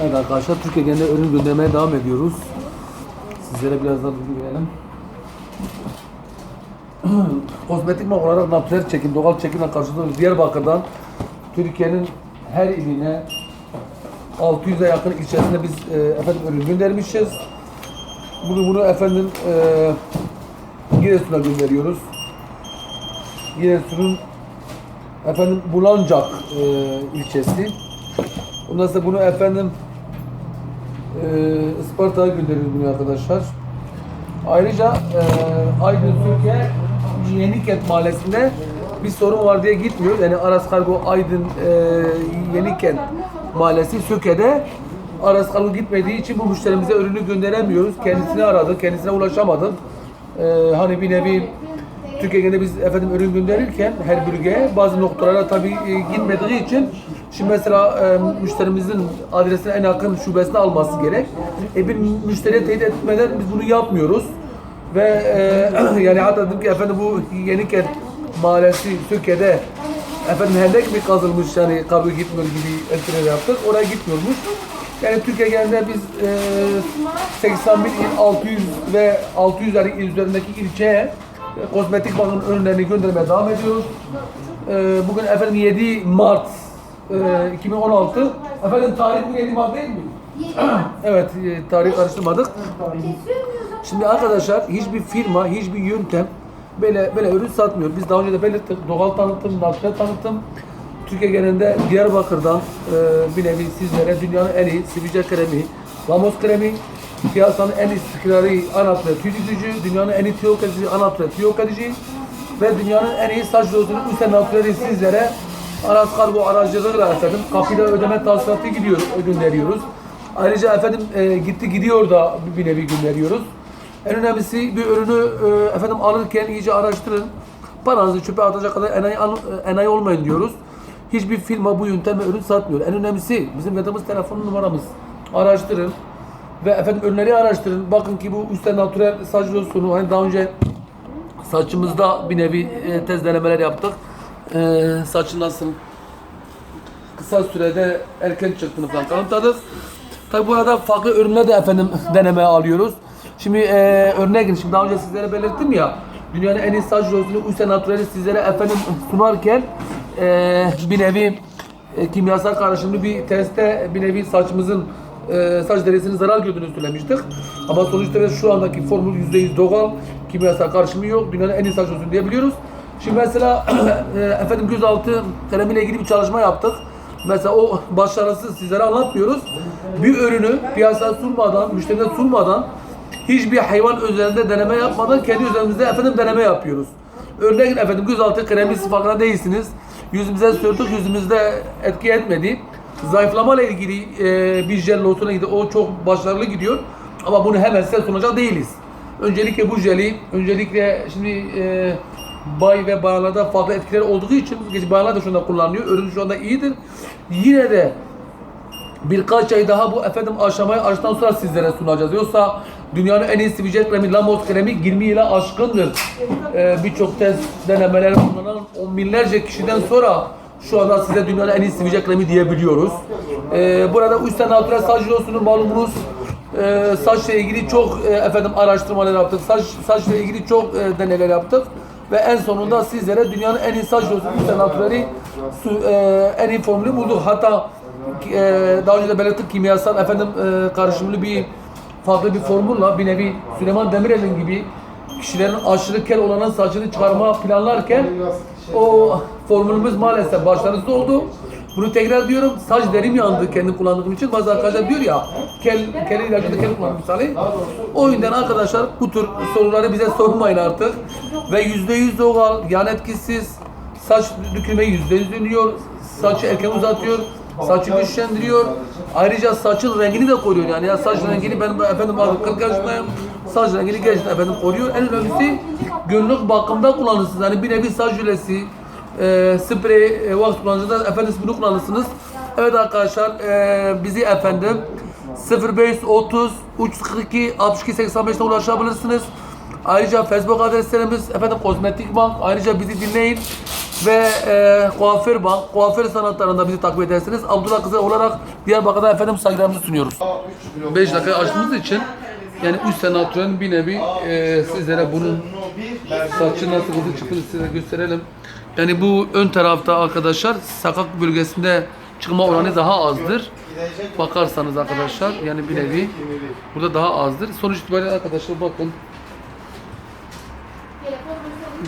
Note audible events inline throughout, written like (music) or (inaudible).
Evet arkadaşlar Türkiye genelinde ürün göndermeye devam ediyoruz. Sizlere biraz daha bilgi verelim. (clears throat) Kozmetik mal olarak natürel çekim, doğal çekimle karşılıyoruz. Diyarbakır'dan Türkiye'nin her iline 600'e yakın ilçesine biz e, efendim ürün göndermişiz. Bunu bunu efendim e, Giresun'a gönderiyoruz. Giresun'un efendim Bulancak e, ilçesi. Ondan sonra bunu efendim e, Isparta'ya gönderiyoruz bunu arkadaşlar. Ayrıca e, Aydın Türkiye Yenikent Mahallesi'nde bir sorun var diye gitmiyor. Yani Aras Kargo Aydın e, Yenikent Mahallesi Söke'de Aras Kargo gitmediği için bu müşterimize ürünü gönderemiyoruz. Kendisini aradık, kendisine ulaşamadık. E, hani bir nevi Türkiye'de biz efendim ürün gönderirken her bölgeye bazı noktalara tabii e, gitmediği için şimdi mesela e, müşterimizin adresine en yakın şubesine alması gerek. E, bir müşteriye teyit etmeden biz bunu yapmıyoruz. Ve e, (clears throat) yani hatta dedim ki efendim bu Yenikent Mahallesi Söke'de efendim hendek mi kazılmış yani kargo gitmiyor gibi elçiler yaptık. Oraya gitmiyormuş. Yani Türkiye genelinde biz e, 81 il 600 ve 600 il üzerindeki ilçeye e, kozmetik bakım ürünlerini göndermeye devam ediyoruz. E, bugün efendim 7 Mart e, 2016. Efendim tarih bu 7 Mart değil mi? (clears throat) evet, e, tarih karıştırmadık. Şimdi arkadaşlar hiçbir firma, hiçbir yöntem böyle böyle ürün satmıyor. Biz daha önce de belirttik. Doğal tanıtım, natürel tanıtım. Türkiye genelinde Diyarbakır'dan e, bir nevi sizlere dünyanın en iyi sivilce kremi, Ramos kremi, piyasanın en istikrarı anatre tüyütücü, dünyanın en iyi tüy yok edici anatre tüy ve dünyanın en iyi saç lozunu üstte natüreli sizlere Aras Kargo aracılığıyla efendim kapıda ödeme tavsiyatı gidiyor, gönderiyoruz. Ayrıca efendim e, gitti gidiyor da bir nevi gönderiyoruz. En önemlisi bir ürünü e, efendim alırken iyice araştırın. Paranızı çöpe atacak kadar enayi, e, enayi olmayın diyoruz. Hiçbir firma bu yöntemle ürün satmıyor. En önemlisi bizim verdiğimiz telefon numaramız. Araştırın ve efendim ürünleri araştırın. Bakın ki bu üstten natürel saç losyonu hani daha önce saçımızda bir nevi e, tez denemeler yaptık. E, saçın nasıl kısa sürede erken çıktığını falan kanıtladık. Tabi bu arada farklı ürünler de efendim denemeye alıyoruz. Şimdi e, örneğin şimdi daha önce sizlere belirttim ya dünyanın en iyi saç losyonu Üse Natural'i sizlere efendim sunarken e, bir nevi e, kimyasal karışımlı bir testte bir nevi saçımızın e, saç derisinin zarar gördüğünü söylemiştik. Ama sonuçta şu andaki formül %100 doğal, kimyasal karışımı yok. Dünyanın en iyi saç losyonu diyebiliyoruz. Şimdi mesela (clears throat) e, efendim gözaltı kalemiyle ilgili bir çalışma yaptık. Mesela o başarısız sizlere anlatmıyoruz. Bir ürünü piyasaya sunmadan, müşterine sunmadan hiçbir hayvan üzerinde deneme yapmadan kendi üzerimizde efendim deneme yapıyoruz. Örneğin efendim gözaltı kremi farkında değilsiniz. Yüzümüze sürdük, yüzümüzde etki etmedi. Zayıflama ile ilgili e, bir jel losyona gidiyor. O çok başarılı gidiyor. Ama bunu hemen size sunacak değiliz. Öncelikle bu jeli, öncelikle şimdi e, bay ve bayanlarda farklı etkileri olduğu için gerçi bayanlar da şu anda kullanıyor. Ürün şu anda iyidir. Yine de birkaç ay daha bu efendim aşamayı aştıktan sonra sizlere sunacağız. Yoksa dünyanın en iyi sivilce kremi, Lamos kremi 20 yıla aşkındır. Ee, Birçok test denemeler bulunan on binlerce kişiden sonra şu anda size dünyanın en iyi sivilce kremi diyebiliyoruz. Ee, burada Üstten Natural Saç Losyonu malumunuz e, saçla ilgili çok e, efendim araştırmalar yaptık. Saç saçla ilgili çok e, deneyler yaptık ve en sonunda sizlere dünyanın en iyi saç Natural'i su- e, en iyi formülü bulduk. Hatta e, daha önce de belirttik kimyasal efendim e, karışımlı bir farklı bir formülle bir nevi Süleyman Demirel'in gibi kişilerin aşırı kel olanın saçını çıkarma planlarken o formülümüz maalesef başarısız oldu. Bunu tekrar diyorum, saç derim yandı kendi kullandığım için. Bazı arkadaşlar diyor ya, kel, kel ilacı da kel kullanmış misali. O yüzden arkadaşlar bu tür soruları bize sormayın artık. Ve yüzde yüz doğal, yan etkisiz, saç dökülmeyi yüzde yüz önlüyor, saçı erken uzatıyor, saçı güçlendiriyor. Ayrıca saçın rengini de koruyor yani ya saç rengini ben efendim abi 40 yaşındayım. Saç rengini gerçekten efendim koruyor. En önemlisi günlük bakımda kullanırsınız. Yani bir nevi saç jülesi, e, sprey, e, wax kullanıcıda efendim bunu kullanırsınız. Evet arkadaşlar e, bizi efendim 0530 342 62 85'te ulaşabilirsiniz. Ayrıca Facebook adreslerimiz efendim kozmetik bank. Ayrıca bizi dinleyin. ve e, kuaför bank, kuaför sanatlarında bizi takip edersiniz. Abdullah Kızı olarak Diyarbakır'da efendim saygılarımızı sunuyoruz. 5 dakika açtığımız için yani 3 senatörün bir nevi e, sizlere bunun saçı nasıl hızlı çıktığını size gösterelim. Yani bu ön tarafta arkadaşlar sakak bölgesinde çıkma oranı daha azdır. Bakarsanız arkadaşlar yani bir nevi burada daha azdır. Sonuç itibariyle arkadaşlar bakın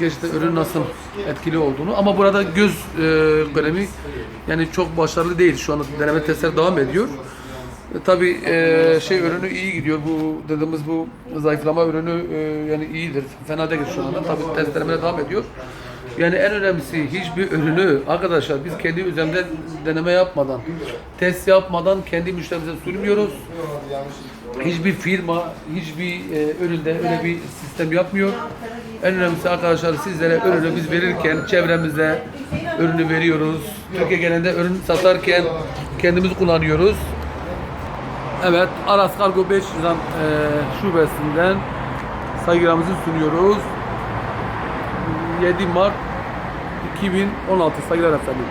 gerçekten ürün nasıl etkili olduğunu ama burada göz e, kalemi yani çok başarılı değil şu anda deneme testler devam ediyor. E, tabii e, şey ürünü iyi gidiyor bu dediğimiz bu zayıflama ürünü e, yani iyidir fena değil şu anda tabii test denemeler devam ediyor. Yani en önemlisi hiçbir ürünü arkadaşlar biz kendi üzerimizde deneme yapmadan, test yapmadan kendi müşterimize sunmuyoruz. Hiçbir firma, hiçbir e, üründe öyle bir sistem yapmıyor. En önemlisi arkadaşlar sizlere ürünü biz verirken çevremizde ürünü veriyoruz. Türkiye genelinde ürün satarken kendimiz kullanıyoruz. Evet, Aras Kargo 5 Nizam e, şubesinden saygılarımızı sunuyoruz. 7 Mart 2016 saygılar efendim.